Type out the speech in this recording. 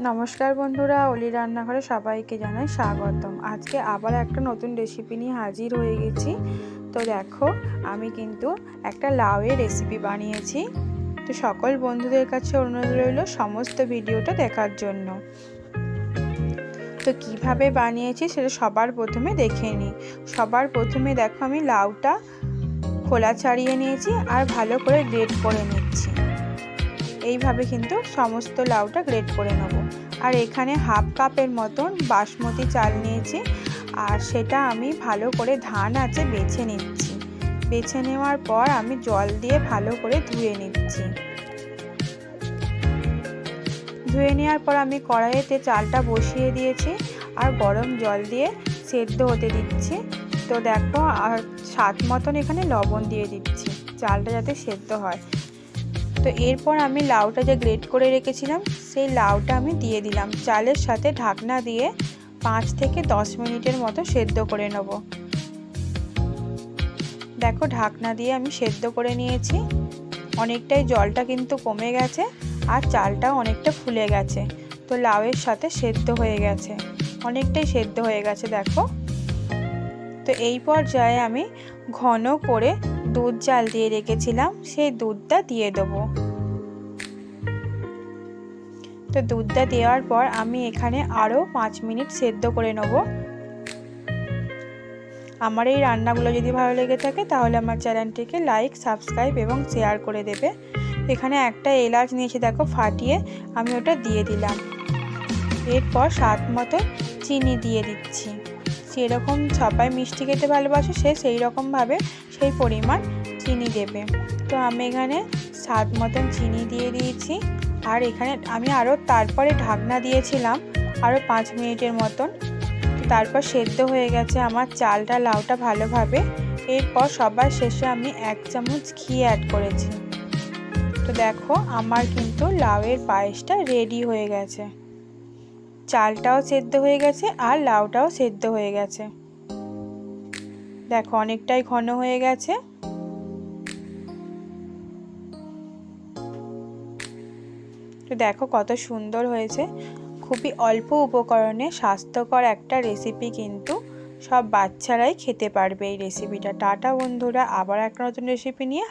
নমস্কার বন্ধুরা, অলি রান্নাঘরে সবাইকে জানাই স্বাগতম। আজকে আবার একটা নতুন রেসিপি নিয়ে হাজির হয়ে গেছি। তো দেখো, আমি কিন্তু একটা লাউয়ের রেসিপি বানিয়েছি। তো সকল বন্ধুদের কাছে অনুরোধ রইল সমস্ত ভিডিওটা দেখার জন্য। তো কীভাবে বানিয়েছি সেটা সবার প্রথমে দেখে নিই সবার প্রথমে দেখো আমি লাউটা খোলা ছাড়িয়ে নিয়েছি আর ভালো করে গ্রেড করে নিচ্ছি। এইভাবে কিন্তু সমস্ত লাউটা গ্রেড করে নেব। আর এখানে হাফ কাপের মতন বাসমতি চাল নিয়েছি, আর সেটা আমি ভালো করে ধান আছে বেছে নিচ্ছি। বেছে নেওয়ার পর আমি জল দিয়ে ভালো করে ধুয়ে নিচ্ছি। ধুয়ে নেওয়ার পর আমি কড়াইতে চালটা বসিয়ে দিয়েছি, আর গরম জল দিয়ে সেদ্ধ হতে দিচ্ছি। তো দেখো, আর স্বাদ মতন এখানে লবণ দিয়ে দিচ্ছি, চালটা যাতে সেদ্ধ হয়। তো এরপর আমি লাউটা যে গ্রেট করে রেখেছিলাম, সেই লাউটা আমি দিয়ে দিলাম। চালের সাথে ঢাকনা দিয়ে পাঁচ থেকে দশ মিনিটের মতো সেদ্ধ করে নেব। দেখো, ঢাকনা দিয়ে আমি সেদ্ধ করে নিয়েছি। অনেকটাই জলটা কিন্তু কমে গেছে আর চালটাও অনেকটা ফুলে গেছে। তো লাউয়ের সাথে সেদ্ধ হয়ে গেছে। অনেকটাই সেদ্ধ হয়ে গেছে, দেখো। তো এই পর্যায়ে আমি ঘন করে দুধ জাল দিয়ে রেখেছিলাম, সেই দুধটা দিয়ে দেবো। তো দুধটা দেওয়ার পর আমি এখানে আরও পাঁচ মিনিট সেদ্ধ করে নেব। আমার এই রান্নাগুলো যদি ভালো লেগে থাকে, তাহলে আমার চ্যানেলটিকে লাইক, সাবস্ক্রাইব এবং শেয়ার করে দেবে। এখানে একটা এলাচ নিয়েছি, দেখো, ফাটিয়ে আমি ওটা দিয়ে দিলাম। এরপর স্বাদ মতো চিনি দিয়ে দিচ্ছি। সেরকম সবাই মিষ্টি খেতে ভালোবাসে, সে সেই রকমভাবে সেই পরিমাণ চিনি দেবে। তো আমি এখানে স্বাদ মতন চিনি দিয়ে দিয়েছি। আর এখানে আমি আরও তারপরে ঢাকনা দিয়েছিলাম আরও পাঁচ মিনিটের মতন। তারপর সেদ্ধ হয়ে গেছে আমার চালটা, লাউটা ভালোভাবে। এরপর সবার শেষে আমি এক চামচ ঘি অ্যাড করেছি। তো দেখো আমার কিন্তু লাউয়ের পায়েসটা রেডি হয়ে গেছে। চালটাও সেদ্ধ হয়ে গেছে আর লাউটাও সেদ্ধ হয়ে গেছে। দেখো, অনেকটাই ঘন হয়ে গেছে। তো দেখো কত সুন্দর হয়েছে। খুবই অল্প উপকরণে স্বাস্থ্যকর একটা রেসিপি কিন্তু সব বাচ্চারাই খেতে পারবে এই রেসিপিটা টাটা বন্ধুরা, আবার এক নতুন রেসিপি নিয়ে